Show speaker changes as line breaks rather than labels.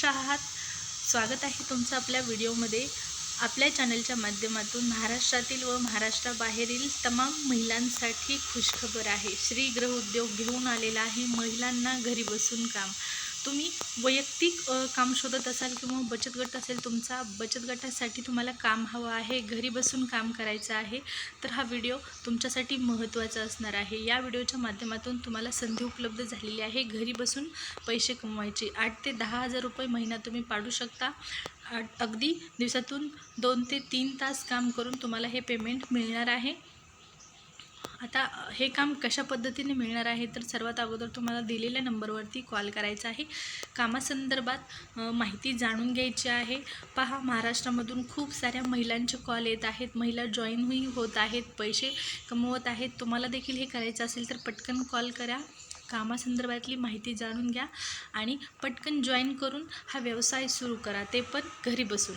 कशा आहात. स्वागत आहे तुमचं आपल्या व्हिडिओमध्ये. आपल्या चॅनलच्या माध्यमातून महाराष्ट्रातील व महाराष्ट्राबाहेरील तमाम महिलांसाठी खुशखबर आहे. श्री उद्योग घेऊन आलेला आहे महिलांना घरी बसून काम. तुम्ही वैयक्तिक काम शोधत असाल किंवा बचत गट असेल तुमचा बचत गटासाठी तुम्हाला काम हवं आहे घरी बसून काम करायचं आहे तर हा व्हिडिओ तुमच्यासाठी महत्त्वाचा असणार आहे. या व्हिडिओच्या माध्यमातून तुम्हाला संधी उपलब्ध झालेली आहे. घरी बसून पैसे कमवायचे. आठ ते दहा हजार रुपये महिना तुम्ही पाडू शकता. आठ- अगदी दिवसातून दोन ते तीन तास काम करून तुम्हाला हे पेमेंट मिळणार आहे. आता हे काम कशा पद्धतीने मिळणार आहे तर सर्वात अगोदर तुम्हाला दिलेल्या नंबरवरती कॉल करायचा आहे. कामासंदर्भात माहिती जाणून घ्यायची आहे. पहा महाराष्ट्रामधून खूप साऱ्या महिलांचे कॉल येत आहेत. महिला जॉईनही होत आहेत पैसे कमवत आहेत. तुम्हाला देखील हे करायचं असेल तर पटकन कॉल करा. कामासंदर्भातली माहिती जाणून घ्या आणि पटकन जॉईन करून हा व्यवसाय सुरू करा. ते पण घरी बसून.